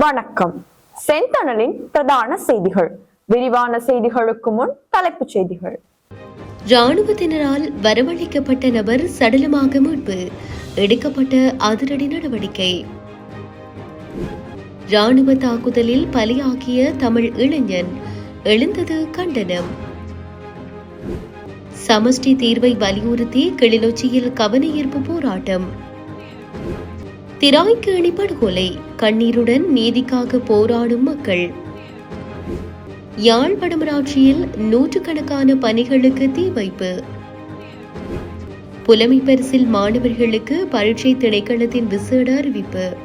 வணக்கம். செந்தணலின் பிரதான செய்திகள். விரிவான செய்திகளுக்கு முன் தலைப்புச் செய்திகள். ராணுவத்தினரால் வரவழைக்கப்பட்ட நபர் சடலமாக மீட்பு. எடுக்கப்பட்ட அதிரடி நடவடிக்கை. ராணுவ தாக்குதலில் பலியாகிய தமிழ் இளைஞன் எழுந்தது கண்டனம். சமஷ்டி தீர்வை வலியுறுத்தி கிளிநொச்சியில் கவனஈர்ப்பு போராட்டம். திராய்க்கேணி படுகொலை கண்ணீருடன் நீதிக்காக போராடும் மக்கள். யாழ் வடமராட்சியில் நூற்றுக்கணக்கான பணிகளுக்கு தீ வைப்பு புலமை பரிசில் மாணவர்களுக்கு பரீட்சை திணைக்களத்தின் விசேட அறிவிப்பு.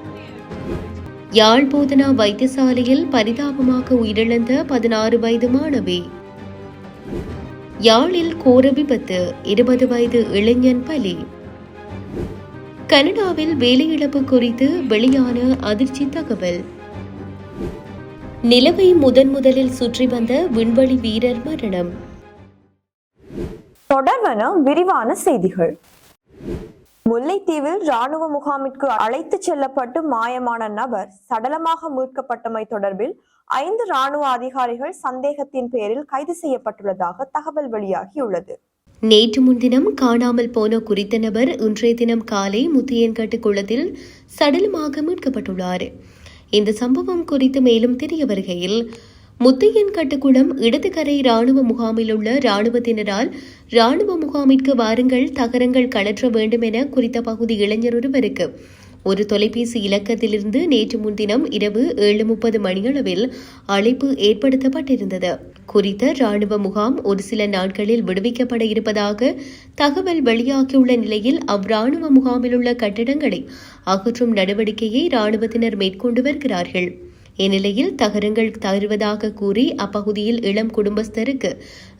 யாழ் போதனா வைத்தியசாலையில் பரிதாபமாக உயிரிழந்த பதினாறு வயது மாணவி. யாழில் கோர விபத்து இருபது வயது இளைஞன் பலி. கனடாவில் வேலையிழப்பு குறித்து வெளியான அதிர்ச்சி தகவல். நிலவை முதன் முதலில் சுற்றி வந்த விண்வெளி வீரர் மரணம். தொடர்வன விரிவான செய்திகள். முல்லைத்தீவில் ராணுவ முகாமிற்கு அழைத்துச் செல்லப்பட்டு மாயமான நபர் சடலமாக மீட்கப்பட்டமை தொடர்பில் ஐந்து ராணுவ அதிகாரிகள் சந்தேகத்தின் பேரில் கைது செய்யப்பட்டுள்ளதாக தகவல் வெளியாகியுள்ளது. நேற்று முன்தினம் காணாமல் போன குறித்த நபர் இன்றைய தினம் காலை முத்தியன்கட்டு குளத்தில் சடலமாக மீட்கப்பட்டுள்ளார். இந்த சம்பவம் குறித்து மேலும் தெரிய வருகையில் முத்தையன் கட்டுக்குளம் இடதுகரை ராணுவ முகாமில் உள்ள ராணுவத்தினரால் ராணுவ முகாமிற்கு வாருங்கள் தகரங்கள் கலற்ற வேண்டும் என குறித்த பகுதி இளைஞர் ஒருவருக்கு. ஒரு தொலைபேசி இலக்கத்திலிருந்து நேற்று முன்தினம் இரவு ஏழு முப்பது மணியளவில் அழைப்பு ஏற்படுத்தப்பட்டிருந்தது. குறித்த ராணுவ முகாம் ஒரு சில நாட்களில் விடுவிக்கப்பட இருப்பதாக தகவல் வெளியாகியுள்ள நிலையில் அவ்ராணுவ முகாமில் உள்ள கட்டிடங்களை அகற்றும் நடவடிக்கையை ராணுவத்தினர் மேற்கொண்டு வருகிறார்கள். இந்நிலையில் தகரங்கள் தருவதாக கூறி அப்பகுதியில் இளம் குடும்பஸ்தருக்கு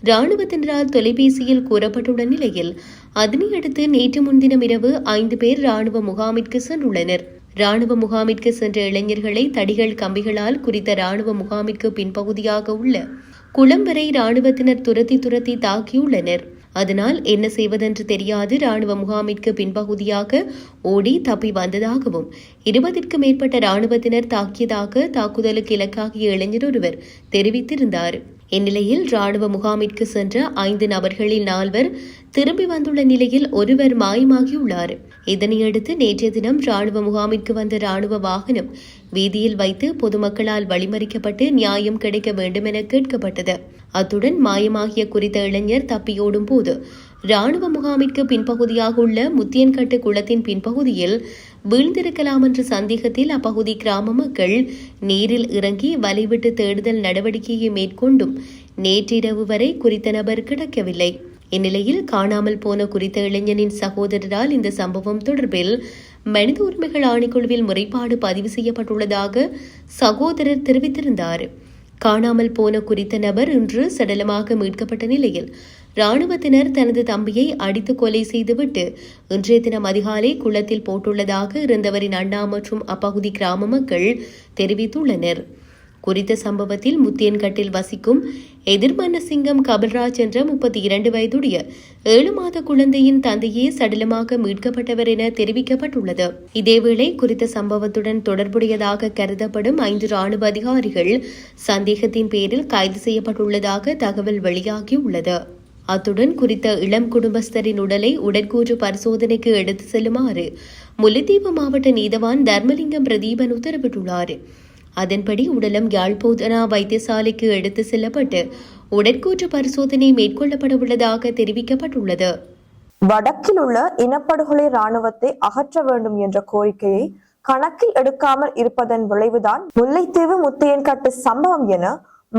ராணுவத்தினரால் தொலைபேசியில் கூறப்பட்டுள்ள நிலையில் அதனையடுத்து நேற்று முன்தினம் இரவு ஐந்து பேர் ராணுவ முகாமிற்கு சென்றுள்ளனர். ராணுவ முகாமிற்கு சென்ற இளைஞர்களை தடிகள் கம்பிகளால் குறித்த ராணுவ முகாமிற்கு பின்பகுதியாக உள்ள குளம் வரை ராணுவத்தினர் துரத்தி துரத்தி தாக்கியுள்ளனர். அதனால் என்ன செய்வதென்று தெரியாது ராணுவ முகாமிற்கு பின்பகுதியாக ஓடி தப்பி வந்ததாகவும் இருபதிற்கு மேற்பட்ட ராணுவத்தினர் தாக்கியதாக தாக்குதலுக்கு இலக்காகிய இளைஞர் ஒருவர் தெரிவித்திருந்தார். இந்நிலையில் ராணுவ முகாமிற்கு சென்ற ஐந்து நபர்களில் நால்வர் திரும்பி வந்துள்ள நிலையில் ஒருவர் மாயமாகியுள்ளார். இதனையடுத்து நேற்றைய தினம் ராணுவ முகாமிற்கு வந்த ராணுவ வாகனம் வீதியில் வைத்து பொதுமக்களால் வழிமறிக்கப்பட்டு நியாயம் கிடைக்க வேண்டும் என கேட்கப்பட்டது. அத்துடன் மாயமாகிய குறித்த இளைஞர் தப்பியோடும் போது ராணுவ முகாமிற்கு பின்பகுதியாக உள்ள முத்தியன்கட்டு குளத்தின் பின்பகுதியில் வீழ்ந்திருக்கலாம் என்ற சந்தேகத்தில் அப்பகுதி கிராம மக்கள் நீரில் இறங்கி வலைவிட்டு தேடுதல் நடவடிக்கையை மேற்கொண்டும் நேற்றிரவு வரை குறித்த நபர் கிடைக்கவில்லை. இந்நிலையில் காணாமல் போன குறித்த இளைஞனின் சகோதரரால் இந்த சம்பவம் தொடர்பில் மனித உரிமைகள் ஆணைக்குழுவில் முறைப்பாடு பதிவு செய்யப்பட்டுள்ளதாக சகோதரர் தெரிவித்திருந்தார். காணாமல் போன குறித்த நபர் இன்று சடலமாக மீட்கப்பட்ட நிலையில் ராணுவத்தினர் தனது தம்பியை அடித்து கொலை செய்துவிட்டு இன்றைய தினம் அதிகாலை குளத்தில் போட்டுள்ளதாக இருந்தவரின் அண்ணா மற்றும் அப்பகுதி கிராம மக்கள் தெரிவித்துள்ளனர். குறித்த சம்பவத்தில் முத்தியன்கட்டில் வசிக்கும் எதிர்மன்ன சிங்கம் கபில்ராஜ் என்ற முப்பத்தி இரண்டு வயதுடைய ஏழு மாத குழந்தையின் தந்தையே சடலமாக மீட்கப்பட்டவர் என தெரிவிக்கப்பட்டுள்ளது. இதேவேளை குறித்த சம்பவத்துடன் தொடர்புடையதாக கருதப்படும் ஐந்து ராணுவ அதிகாரிகள் சந்தேகத்தின் பேரில் கைது செய்யப்பட்டுள்ளதாக தகவல் வெளியாகியுள்ளது. அத்துடன் குறித்த இளம் குடும்பஸ்தரின் உடலை உடற்கூற்று பரிசோதனைக்கு எடுத்து செல்லுமாறு முல்லைத்தீவு மாவட்ட நீதவான் தர்மலிங்கம் பிரதீபன் உத்தரவிட்டுள்ளார். அதன்படி உடலம் யாழ்போதனா வைத்தியசாலைக்கு எடுத்து செல்லப்பட்டு உடற்கூற்று பரிசோதனை மேற்கொள்ளப்பட உள்ளதாக தெரிவிக்கப்பட்டுள்ளது. வடக்கில் உள்ள இனப்படுகொலை ராணுவத்தை அகற்ற வேண்டும் என்ற கோரிக்கையை கணக்கில் எடுக்காமல் இருப்பதன் விளைவுதான் முல்லைத்தீவு முத்தையன்கட்டு சம்பவம் என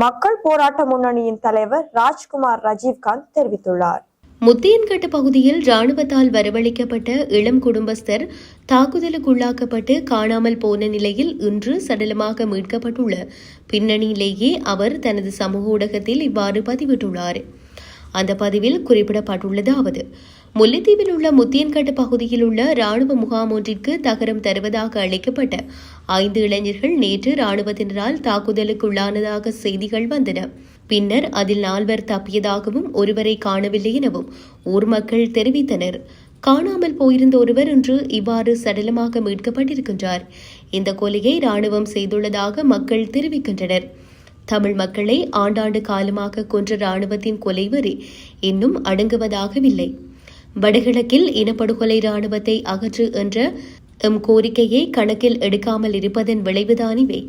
மக்கள் போராட்ட முன்னணியின் தலைவர் ராஜ்குமார் ரஜீவ்காந்த் தெரிவித்துள்ளார். முத்தியன்கட்டு பகுதியில் ராணுவத்தால் வரவழைக்கப்பட்ட இளம் குடும்பஸ்தர் தாக்குதலுக்குள்ளாக்கப்பட்டு காணாமல் போன நிலையில் இன்று சடலமாக மீட்கப்பட்டுள்ள பின்னணியிலேயே அவர் தனது சமூக ஊடகத்தில் இவ்வாறு பதிவிட்டுள்ளார். அந்த பதிவில் குறிப்பிடப்பட்டுள்ளதாவது முல்லைத்தீவில் உள்ள முத்தியன்கட்டு பகுதியில் உள்ள ராணுவ முகாம் ஒன்றிற்கு தகரம் தருவதாக அழைக்கப்பட்ட ஐந்து இளைஞர்கள் நேற்று ராணுவத்தினரால் தாக்குதலுக்குள்ளானதாக செய்திகள் வந்தன. பின்னர் அதில் நால்வர் தப்பியதாகவும் ஒருவரை காணவில்லை எனவும் ஊர் மக்கள் தெரிவித்தனர். காணாமல் போயிருந்த ஒருவர் இன்று இவ்வாறு சடலமாக மீட்கப்பட்டிருக்கின்றார். இந்த கொலையை ராணுவம் செய்துள்ளதாக மக்கள் தெரிவிக்கின்றனர். தமிழ் மக்களை ஆண்டாண்டு காலமாக கொன்ற ராணுவத்தின் கொலைவரி இன்னும் அடங்குவதாகவில்லை. வடகிழக்கில் இனப்படுகொலை ராணுவத்தை அகற்று என்ற எம் கோரிக்கையை கணக்கில் எடுக்காமல் இருப்பதன் விளைவுதான் இவை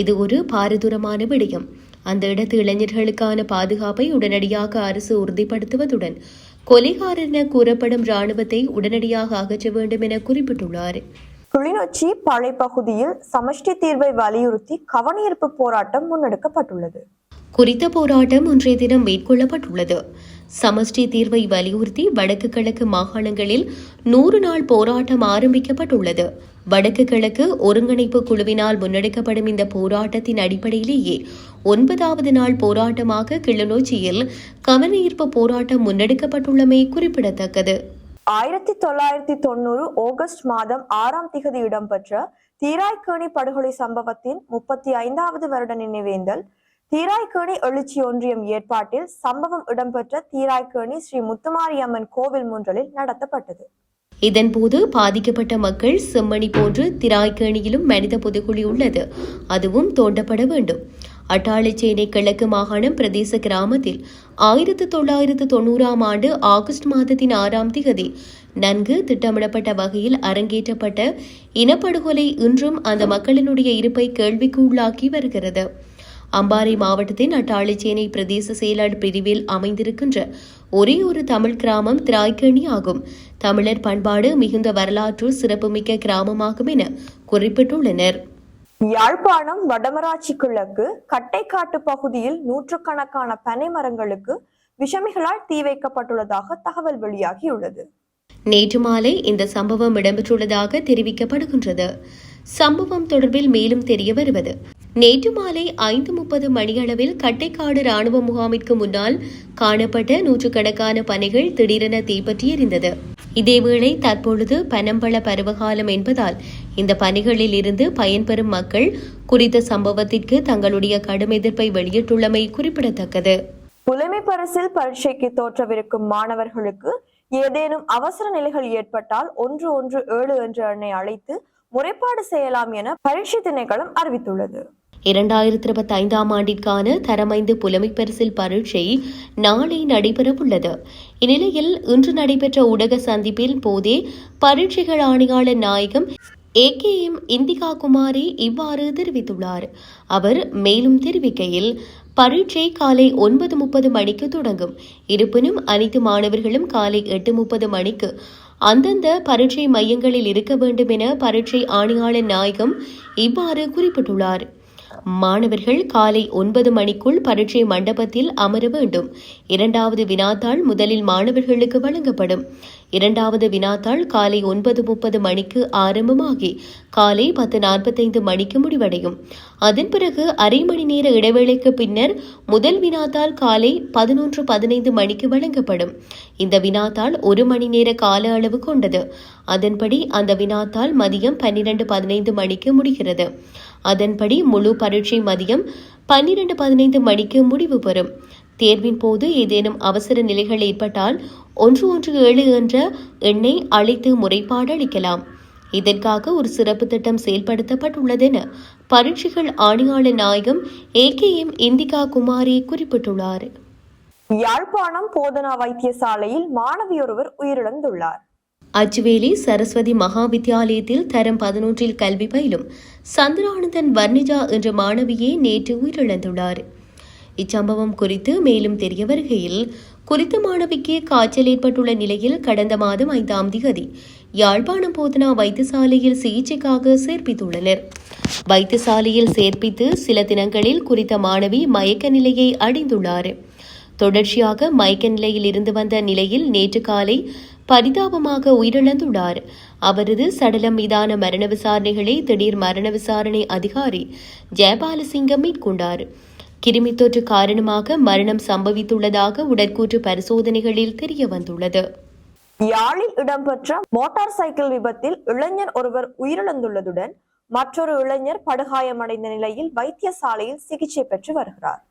இது ஒரு பாரதூரமான விடயம். அந்த இடத்து இளைஞர்களுக்கான பாதுகாப்பை உடனடியாக அரசு உறுதிப்படுத்துவதுடன் கொலைகாரர் என கூறப்படும் ராணுவத்தை உடனடியாக அகற்ற வேண்டும் என குறிப்பிட்டுள்ளார். கிளிநொச்சி பழை பகுதியில் சமஷ்டி தீர்வை வலியுறுத்தி கவனஈர்ப்பு போராட்டம் முன்னெடுக்கப்பட்டுள்ளது. குறித்த போராட்டம் இன்றைய தினம் மேற்கொள்ளப்பட்டுள்ளது. சமஷ்டி தீர்வை வலியுறுத்தி வடக்கு கிழக்கு மாகாணங்களில் நூறு நாள் போராட்டம் ஆரம்பிக்கப்பட்டுள்ளது. வடக்கு கிழக்கு ஒருங்கிணைப்பு குழுவினால் முன்னெடுக்கப்படும் இந்த போராட்டத்தின் அடிப்படையிலேயே ஒன்பதாவது நாள் போராட்டமாக கிளிநொச்சியில் கவனஈர்ப்பு போராட்டம் முன்னெடுக்கப்பட்டுள்ளமை குறிப்பிடத்தக்கது. ஆயிரத்தி தொள்ளாயிரத்தி தொண்ணூறு ஆகஸ்ட் மாதம் ஆறாம் திகதி இடம்பெற்ற தீராய்கேணி படுகொலை சம்பவத்தின் முப்பத்தி ஐந்தாவது வருட நினைவேந்தல் தீராய்கேணி எழுச்சி ஒன்றியம் ஏற்பாட்டில் சம்பவம் இடம்பெற்ற தீராய்கேணி ஸ்ரீ முத்துமாரியம்மன் கோவில் முன்றலில் நடத்தப்பட்டது. இதன்போது பாதிக்கப்பட்ட மக்கள் செம்மணி போன்று திராய்க்கேணியிலும் மனித புதைக்குழி உள்ளது. அதுவும் தோண்டப்பட வேண்டும். அட்டாளிச்சேனை கிழக்கு மாகாணம் பிரதேச கிராமத்தில் ஆயிரத்து தொள்ளாயிரத்து தொண்ணூறாம் ஆண்டு ஆகஸ்ட் மாதத்தின் ஆறாம் திகதி நன்கு திட்டமிடப்பட்ட வகையில் அரங்கேற்றப்பட்ட இனப்படுகொலை இன்றும் அந்த மக்களினுடைய இருப்பை கேள்விக்கு உள்ளாக்கி வருகிறது. அம்பாறை மாவட்டத்தின் அட்டாளிச்சேனை பிரதேச செயலாளர் பிரிவில் அமைந்திருக்கின்ற ஒரே ஒரு தமிழ் கிராமம் திராய்க்கேணி ஆகும். தமிழர் பண்பாடு மிகுந்த வரலாற்று சிறப்புமிக்க கிராமமாகும் என குறிப்பிட்டுள்ளனர். யாழ்ப்பாணம் வடமராட்சி கிழக்கு கட்டைக்காட்டு பகுதியில் நூற்றுக்கணக்கான பனை மரங்களுக்கு விஷமிகளால் தீ வைக்கப்பட்டுள்ளதாக தகவல் வெளியாகியுள்ளது. நேற்று மாலை இந்த சம்பவம் இடம்பெற்றுள்ளதாக தெரிவிக்கப்படுகின்றது. சம்பவம் தொடர்பில் மேலும் தெரிய வருவது நேற்று மாலை ஐந்து முப்பது மணியளவில் கட்டைக்காடு ராணுவ முகாமிற்கு முன்னால் காணப்பட்ட நூற்றுக்கணக்கான பனைகள் திடீரென தீப்பற்றி எரிந்தது இதேவேளை தற்பொழுது பனம்பழ பருவகாலம் என்பதால் இந்த பணிகளில் இருந்து பயன்பெறும் மக்கள் குறித்த சம்பவத்திற்கு தங்களுடைய கடும் எதிர்ப்பை வெளியிட்டுள்ளமை குறிப்பிடத்தக்கது. புலமை பரிசில் பரீட்சைக்கு தோற்றவிருக்கும் மாணவர்களுக்கு ஏதேனும் அவசர நிலைகள் ஏற்பட்டால் ஒன்று ஒன்று ஏழு என்ற எண்ணை அழைத்து முறைப்பாடு செய்யலாம் என பரீட்சை திணைக்களம் அறிவித்துள்ளது. இரண்டாயிரத்தி இருபத்தி ஐந்தாம் ஆண்டிற்கான தரமைந்து புலமை பரிசில் பரீட்சை நாளை நடைபெறவுள்ளது. இந்நிலையில் இன்று நடைபெற்ற ஊடக சந்திப்பில் போதே பரீட்சைகள் ஆணையாளர் நாயகம் ஏகேஎம் இந்திகா குமாரி இவ்வாறு தெரிவித்துள்ளார். அவர் மேலும் தெரிவிக்கையில் பரீட்சை காலை ஒன்பது முப்பது மணிக்கு தொடங்கும். இருப்பினும் அனைத்து மாணவர்களும் காலை எட்டு முப்பது மணிக்கு அந்தந்த பரீட்சை மையங்களில் இருக்க வேண்டும் என பரீட்சை ஆணையாளர் நாயகம் இவ்வாறு குறிப்பிட்டுள்ளார். மாணவர்கள் காலை ஒன்பது மணிக்குள் பரீட்சை மண்டபத்தில் அமர வேண்டும். இரண்டாவது வினாத்தாள் முதலில் மாணவர்களுக்கு வழங்கப்படும். இரண்டாவது வினாத்தாள் காலை ஒன்பது முப்பது மணிக்கு ஆரம்பமாகி காலை பத்து நாற்பத்தைந்து மணிக்கு முடிவடையும். அதன் பிறகு அரை மணி நேர இடைவேளைக்கு பின்னர் முதல் வினாத்தாள் காலை பதினொன்று பதினைந்து மணிக்கு வழங்கப்படும். இந்த வினாத்தாள் ஒரு மணி நேர கால அளவு கொண்டது. அதன்படி அந்த வினாத்தாள் மதியம் பன்னிரண்டு பதினைந்து மணிக்கு முடிகிறது. அதன்படி முழு பரீட்சை மதியம் பன்னிரண்டு பதினைந்து மணிக்கு முடிவு பெறும். தேர்வின் போது ஏதேனும் அவசர நிலைகள் ஏற்பட்டால் ஒன்று ஒன்று ஏழு என்ற எண்ணை அழைத்து முறைப்பாடு அளிக்கலாம். இதற்காக ஒரு சிறப்பு திட்டம் செயல்படுத்தப்பட்டுள்ளதென பரீட்சைகள் ஆணையாளர் நாயகம் A K M Indika Kumari குறிப்பிட்டுள்ளார். யாழ்ப்பாணம் போதனா வைத்தியசாலையில் மாணவியொருவர் உயிரிழந்துள்ளார். அச்சுவேலி சரஸ்வதி மகா வித்தியாலயத்தில் தரம் பதினொன்றில் கல்வி பயிலும் சந்திரானந்தன் வர்ணிஜா என்ற மாணவியே நேற்று உயிரிழந்துள்ளார். இச்சம்பவம் குறித்து மேலும் தெரிய வருகையில் குறித்த மாணவிக்கு காய்ச்சல் ஏற்பட்டுள்ள நிலையில் கடந்த மாதம் ஐந்தாம் திகதி யாழ்ப்பாணம் போதனா வைத்தியசாலையில் சிகிச்சைக்காக சேர்ப்பித்துள்ளனர். வைத்தியசாலையில் சேர்ப்பித்து சில தினங்களில் குறித்த மாணவி மயக்க நிலையை அடைந்துள்ளார். தொடர்ச்சியாக மயக்க நிலையில் இருந்து வந்த நிலையில் நேற்று காலை பரிதாபமாக உயிரிழந்துள்ளார். அவரது சடலம் மீதான மரண விசாரணைகளை திடீர் மரண விசாரணை அதிகாரி ஜெயபாலசிங்கம் மேற்கொண்டார். கிருமி தொற்று காரணமாக மரணம் சம்பவித்துள்ளதாக உடற்கூற்று பரிசோதனைகளில் தெரிய வந்துள்ளது யாழில் இடம்பெற்ற மோட்டார் சைக்கிள் விபத்தில் இளைஞர் ஒருவர் உயிரிழந்துள்ளதுடன் மற்றொரு இளைஞர் படுகாயமடைந்த நிலையில் வைத்தியசாலையில் சிகிச்சை பெற்று வருகிறார்.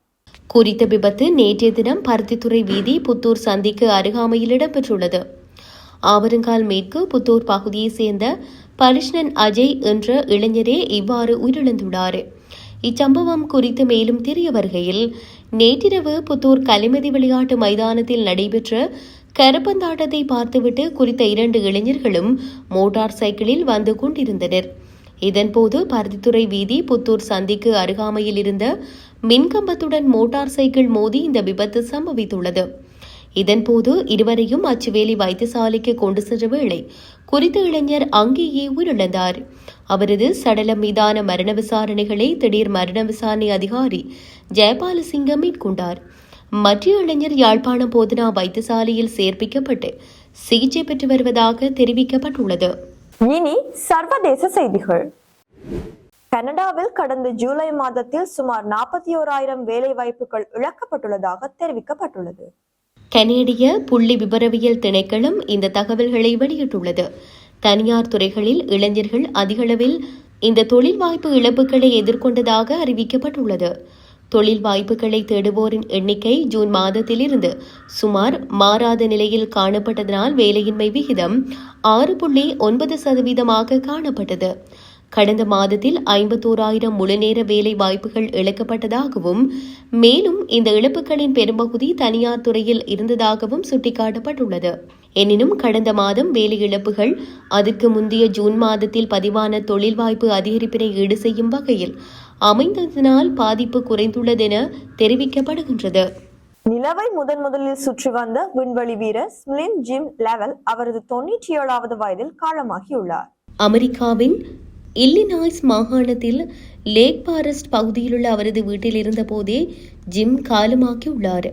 குறித்த விபத்து நேற்றைய தினம் பருத்தித்துறை வீதி புத்தூர் சந்திக்கு அருகாமையில் இடம்பெற்றுள்ளது. ஆவரங்கால் மேற்கு புத்தூர் பகுதியைச் சேர்ந்த பரிஷ்ணன் அஜய் என்ற இளைஞரே இவ்வாறு உயிரிழந்துள்ளார். இச்சம்பவம் குறித்து மேலும் தெரிய வருகையில் நேற்றிரவு புத்தூர் கலிமதி விளையாட்டு மைதானத்தில் நடைபெற்ற கரப்பந்தாட்டத்தை பார்த்துவிட்டு குறித்த இரண்டு இளைஞர்களும் மோட்டார் சைக்கிளில் வந்து கொண்டிருந்தனர். இதன்போது பருத்தித்துறை வீதி புத்தூர் சந்திக்கு அருகாமையில் இருந்த மின்கம்பத்துடன் மோட்டார் சைக்கிள் மோதி இந்த விபத்து சம்பவித்துள்ளது. இதன்போது இருவரையும் அச்சுவேலி வைத்தியசாலைக்கு கொண்டு சென்ற வேளை குறித்த இளைஞர் அங்கேயே உயிரிழந்தார். அவரது சடலம் மீதான மரண விசாரணைகளை திடீர் மரண விசாரணை அதிகாரி ஜெயபாலசிங்கம் மேற்கொண்டார். மற்ற இளைஞர் யாழ்ப்பாணம் போதனா வைத்தியசாலையில் சேர்ப்பிக்கப்பட்டு சிகிச்சை பெற்று வருவதாக தெரிவிக்கப்பட்டுள்ளது. இனி சர்வதேச செய்திகள். கனடாவில் கடந்த ஜூலை மாதத்தில் சுமார் நாற்பத்தி ஓராயிரம் வேலை வாய்ப்புகள் இழக்கப்பட்டுள்ளதாக தெரிவிக்கப்பட்டுள்ளது. கனேடிய புள்ளி விபரவியல் திணைக்களம் இந்த தகவல்களை வெளியிட்டுள்ளது. தனியார் துறைகளில் இளைஞர்கள் அதிகளவில் இந்த தொழில் வாய்ப்பு இழப்புகளை எதிர்கொண்டதாக அறிவிக்கப்பட்டுள்ளது. தொழில் வாய்ப்புகளை தேடுவோரின் எண்ணிக்கை ஜூன் மாதத்திலிருந்து சுமார் மாறாத நிலையில் காணப்பட்டதனால் வேலையின்மை விகிதம் ஆறு புள்ளி ஒன்பது சதவீதமாக காணப்பட்டது. கடந்த மாதத்தில் ஐம்பத்தோராயிரம் முழுநேர வேலை வாய்ப்புகள் இழக்கப்பட்டதாகவும் மேலும் இந்த இழப்புகளின் பெரும்பகுதி தனியார் துறையில் இருந்ததாகவும் சுட்டிக்காட்டப்பட்டுள்ளது. எனினும் கடந்த மாதம் வேலை இழப்புகள் அதற்கு முந்தைய ஜூன் மாதத்தில் பதிவான தொழில் வாய்ப்பு அதிகரிப்பினை ஈடு செய்யும் வகையில் அமைந்ததனால் பாதிப்பு குறைந்துள்ளதென தெரிவிக்கப்படுகின்றது. நிலவை முதன் முதலில் சுற்றி வந்த விண்வெளி வீரர் ஸ்மிலின் ஜிம் லெவல் அவரது தொன்னூற்றி ஏழாவது வயதில் காலமாகியுள்ளார். அமெரிக்காவின் இல்லினாய்ஸ் மாகாணத்தில் லேக் பாரஸ்ட் பகுதியிலுள்ள அவரது வீட்டில் இருந்தபோதே ஜிம் காலமாக்கியுள்ளார்.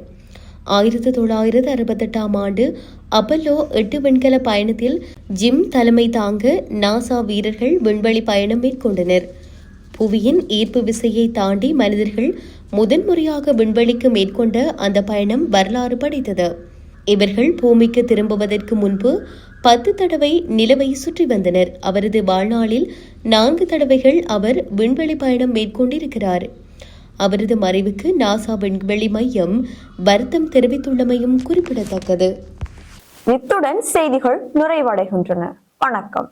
ஆயிரத்தி தொள்ளாயிரத்து அறுபத்தெட்டாம் ஆண்டு அப்பல்லோ எட்டு விண்கல பயணத்தில் ஜிம் தலைமை தாங்க நாசா வீரர்கள் விண்வெளி பயணம் மேற்கொண்டனர். புவியின் ஈர்ப்பு விசையை தாண்டி மனிதர்கள் முதன்முறையாக விண்வெளிக்கு மேற்கொண்ட அந்த பயணம் வரலாறு படைத்தது. இவர்கள் பூமிக்கு திரும்புவதற்கு முன்பு பத்து தடவை நிலவை சுற்றி வந்தனர். அவரது வாழ்நாளில் நான்கு தடவைகள் அவர் விண்வெளி பயணம் மேற்கொண்டிருக்கிறார். அவரது மறைவுக்கு நாசா விண்வெளி மையம் வருத்தம் தெரிவித்துள்ளமையும் குறிப்பிடத்தக்கது. இத்துடன் செய்திகள் நிறைவடைகின்றன. வணக்கம்.